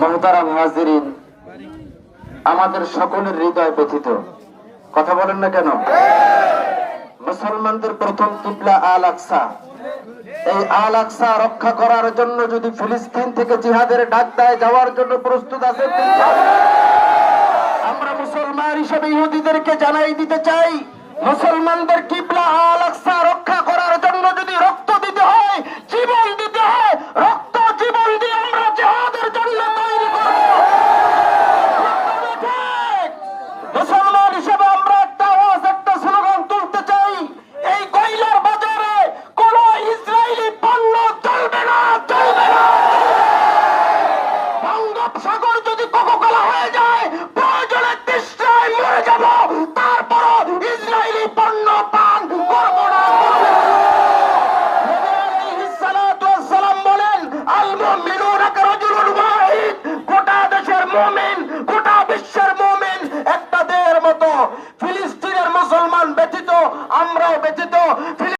মহতারাম হাজিরিন, আমাদের সকলের হৃদয় ব্যথিত কথা বলেন না কেন? মুসলমানদের প্রথম কিবলা আল আকসা। এই আল আকসা রক্ষা করার জন্য যদি ফিলিস্তিন থেকে জিহাদের ডাক দেয়, যাওয়ার জন্য প্রস্তুত আছে আমরা মুসলমান হিসেবে ইহুদিদেরকে জানাই দিতে চাই, মুসলমানদের কিবলা আল আকসা রক্ষা করার জন্য যদি রক্ত দিতে হয় জীবন দিতে হয় রক্ত জীবন দিয়ে আমরা জিহাদের জন্য তৈরি করব ঠিক। মুসলমান হিসেবে আমরা একটা আওয়াজ একটা স্লোগান তুলতে চাই এই কয়লার বাজারে কোন ইসরায়েলি পণ্য চলবে না চলবে না বঙ্গোপসাগর যদি কোকোকোলা হয়ে যায়, প্রয়োজনে তৃষ্ণায় মরে যাব। তারপর ইসরায়েলি পণ্য পান করব। না একটা মতো। ফিলিস্তিনের মুসলমান ব্যতীত, আমরাও ব্যতীত